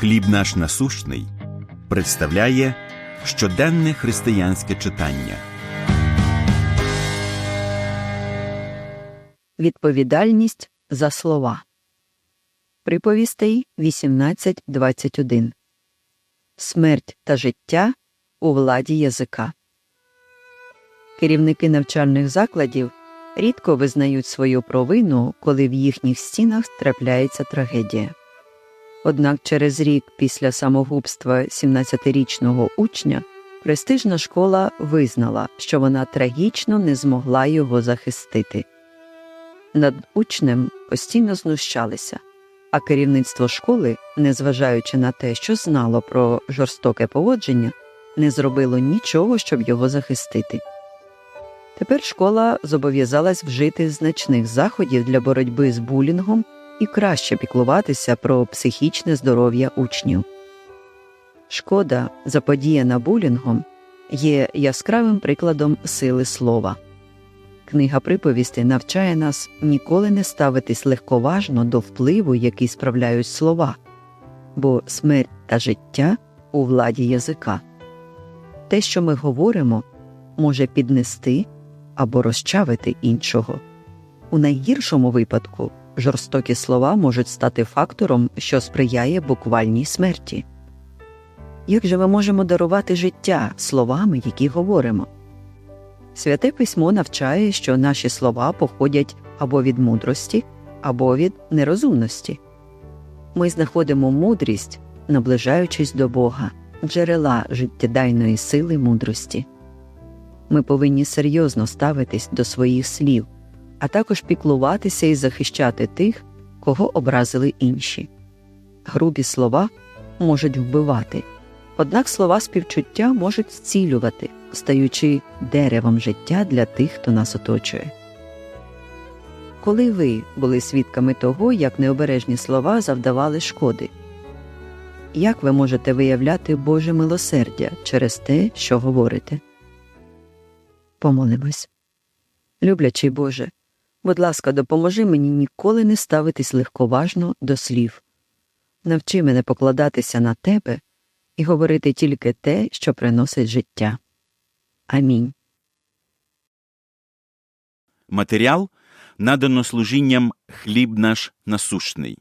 Хліб наш насущний представляє щоденне християнське читання. Відповідальність за слова. Приповістей 18.21. Смерть та життя у владі язика. Керівники навчальних закладів рідко визнають свою провину, коли в їхніх стінах трапляється трагедія. Однак через рік після самогубства 17-річного учня престижна школа визнала, що вона трагічно не змогла його захистити. Над учнем постійно знущалися, а керівництво школи, незважаючи на те, що знало про жорстоке поводження, не зробило нічого, щоб його захистити. Тепер школа зобов'язалась вжити значних заходів для боротьби з булінгом і краще піклуватися про психічне здоров'я учнів. Шкода, заподіяна булінгом, є яскравим прикладом сили слова. Книга приповісти навчає нас ніколи не ставитись легковажно до впливу, який справляють слова, бо смерть та життя у владі язика. Те, що ми говоримо, може піднести або розчавити іншого. У найгіршому випадку жорстокі слова можуть стати фактором, що сприяє буквальній смерті. Як же ми можемо дарувати життя словами, які говоримо? Святе письмо навчає, що наші слова походять або від мудрості, або від нерозумності. Ми знаходимо мудрість, наближаючись до Бога, джерела життєдайної сили мудрості. Ми повинні серйозно ставитись до своїх слів, а також піклуватися і захищати тих, кого образили інші. Грубі слова можуть вбивати, однак слова співчуття можуть зцілювати, стаючи деревом життя для тих, хто нас оточує. Коли ви були свідками того, як необережні слова завдавали шкоди, як ви можете виявляти Боже милосердя через те, що говорите? Помолимось. Люблячий Боже, будь ласка, допоможи мені ніколи не ставитись легковажно до слів. Навчи мене покладатися на тебе і говорити тільки те, що приносить життя. Амінь. Матеріал надано служінням хліб наш насущний.